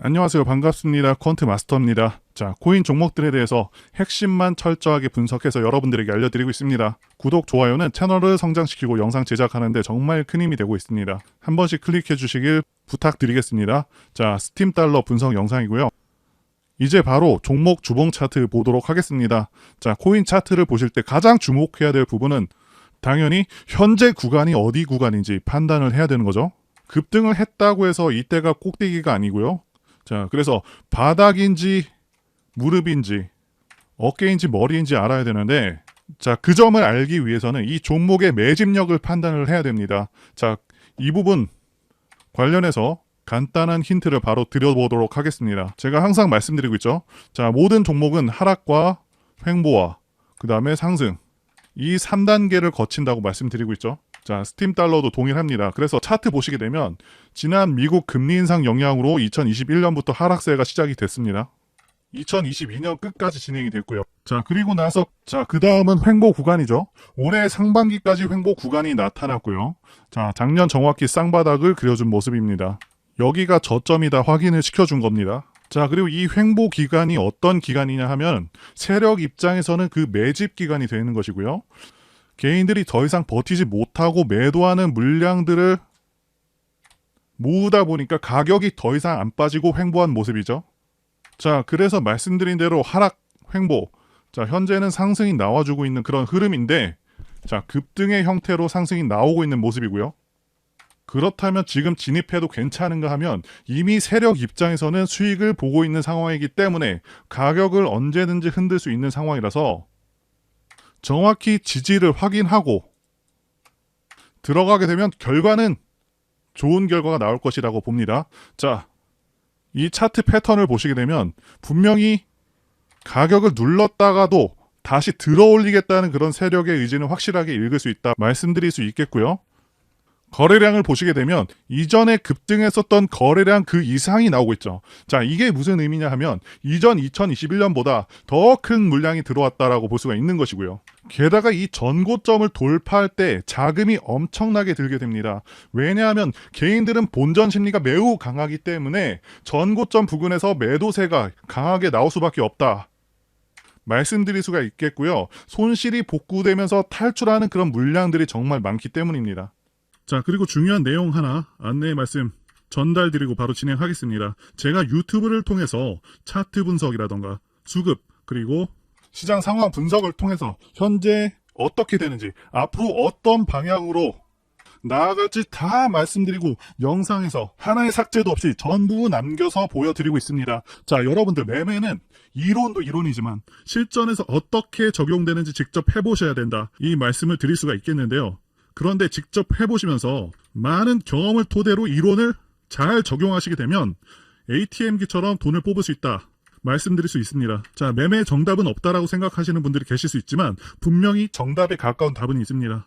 안녕하세요. 반갑습니다. 퀀트 마스터입니다. 자, 코인 종목들에 대해서 핵심만 철저하게 분석해서 여러분들에게 알려드리고 있습니다. 구독, 좋아요는 채널을 성장시키고 영상 제작하는데 정말 큰 힘이 되고 있습니다. 한 번씩 클릭해 주시길 부탁드리겠습니다. 자, 스팀 달러 분석 영상이고요. 이제 바로 종목 주봉 차트 보도록 하겠습니다. 자, 코인 차트를 보실 때 가장 주목해야 될 부분은 당연히 현재 구간이 어디 구간인지 판단을 해야 되는 거죠. 급등을 했다고 해서 이때가 꼭대기가 아니고요. 자, 그래서 바닥인지 무릎인지 어깨인지 머리인지 알아야 되는데 자, 그 점을 알기 위해서는 이 종목의 매집력을 판단을 해야 됩니다. 자, 이 부분 관련해서 간단한 힌트를 바로 드려보도록 하겠습니다. 제가 항상 말씀드리고 있죠. 자, 모든 종목은 하락과 횡보와 그 다음에 상승 이 3단계를 거친다고 말씀드리고 있죠. 자, 스팀 달러도 동일합니다. 그래서 차트 보시게 되면 지난 미국 금리 인상 영향으로 2021년부터 하락세가 시작이 됐습니다. 2022년 끝까지 진행이 됐고요. 자, 그리고 나서 자, 그다음은 횡보 구간이죠. 올해 상반기까지 횡보 구간이 나타났고요. 자, 작년 정확히 쌍바닥을 그려준 모습입니다. 여기가 저점이다 확인을 시켜준 겁니다. 자, 그리고 이 횡보 기간이 어떤 기간이냐 하면 세력 입장에서는 그 매집 기간이 되는 것이고요. 개인들이 더 이상 버티지 못하고 매도하는 물량들을 모으다 보니까 가격이 더 이상 안 빠지고 횡보한 모습이죠. 자, 그래서 말씀드린 대로 하락, 횡보. 자, 현재는 상승이 나와주고 있는 그런 흐름인데, 자, 급등의 형태로 상승이 나오고 있는 모습이고요. 그렇다면 지금 진입해도 괜찮은가 하면 이미 세력 입장에서는 수익을 보고 있는 상황이기 때문에 가격을 언제든지 흔들 수 있는 상황이라서 정확히 지지를 확인하고 들어가게 되면 결과는 좋은 결과가 나올 것이라고 봅니다. 자, 이 차트 패턴을 보시게 되면 분명히 가격을 눌렀다가도 다시 들어 올리겠다는 그런 세력의 의지는 확실하게 읽을 수 있다 말씀드릴 수 있겠고요. 거래량을 보시게 되면 이전에 급등했었던 거래량 그 이상이 나오고 있죠. 자, 이게 무슨 의미냐 하면 이전 2021년보다 더 큰 물량이 들어왔다라고 볼 수가 있는 것이고요. 게다가 이 전고점을 돌파할 때 자금이 엄청나게 들게 됩니다. 왜냐하면 개인들은 본전 심리가 매우 강하기 때문에 전고점 부근에서 매도세가 강하게 나올 수밖에 없다. 말씀드릴 수가 있겠고요. 손실이 복구되면서 탈출하는 그런 물량들이 정말 많기 때문입니다. 자, 그리고 중요한 내용 하나 안내 말씀 전달드리고 바로 진행하겠습니다. 제가 유튜브를 통해서 차트 분석이라던가 수급 그리고 시장 상황 분석을 통해서 현재 어떻게 되는지 앞으로 어떤 방향으로 나아갈지 다 말씀드리고 영상에서 하나의 삭제도 없이 전부 남겨서 보여드리고 있습니다. 자, 여러분들 매매는 이론도 이론이지만 실전에서 어떻게 적용되는지 직접 해보셔야 된다. 이 말씀을 드릴 수가 있겠는데요. 그런데 직접 해보시면서 많은 경험을 토대로 이론을 잘 적용하시게 되면 ATM기처럼 돈을 뽑을 수 있다. 말씀드릴 수 있습니다. 자, 매매 정답은 없다라고 생각하시는 분들이 계실 수 있지만 분명히 정답에 가까운 답은 있습니다.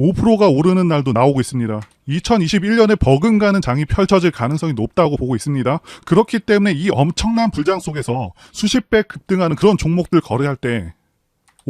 5%가 오르는 날도 나오고 있습니다. 2021년에 버금가는 장이 펼쳐질 가능성이 높다고 보고 있습니다. 그렇기 때문에 이 엄청난 불장 속에서 수십 배 급등하는 그런 종목들 거래할 때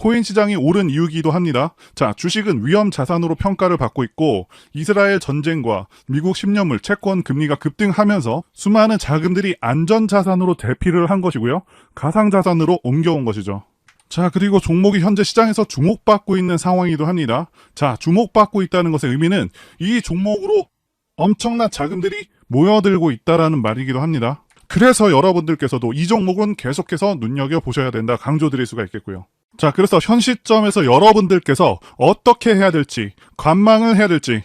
코인 시장이 오른 이유기도 합니다. 자, 주식은 위험 자산으로 평가를 받고 있고 이스라엘 전쟁과 미국 10년물 채권 금리가 급등하면서 수많은 자금들이 안전 자산으로 대피를 한 것이고요. 가상 자산으로 옮겨온 것이죠. 자, 그리고 종목이 현재 시장에서 주목받고 있는 상황이기도 합니다. 자, 주목받고 있다는 것의 의미는 이 종목으로 엄청난 자금들이 모여들고 있다라는 말이기도 합니다. 그래서 여러분들께서도 이 종목은 계속해서 눈여겨보셔야 된다 강조드릴 수가 있겠고요. 자, 그래서 현 시점에서 여러분들께서 어떻게 해야 될지, 관망을 해야 될지,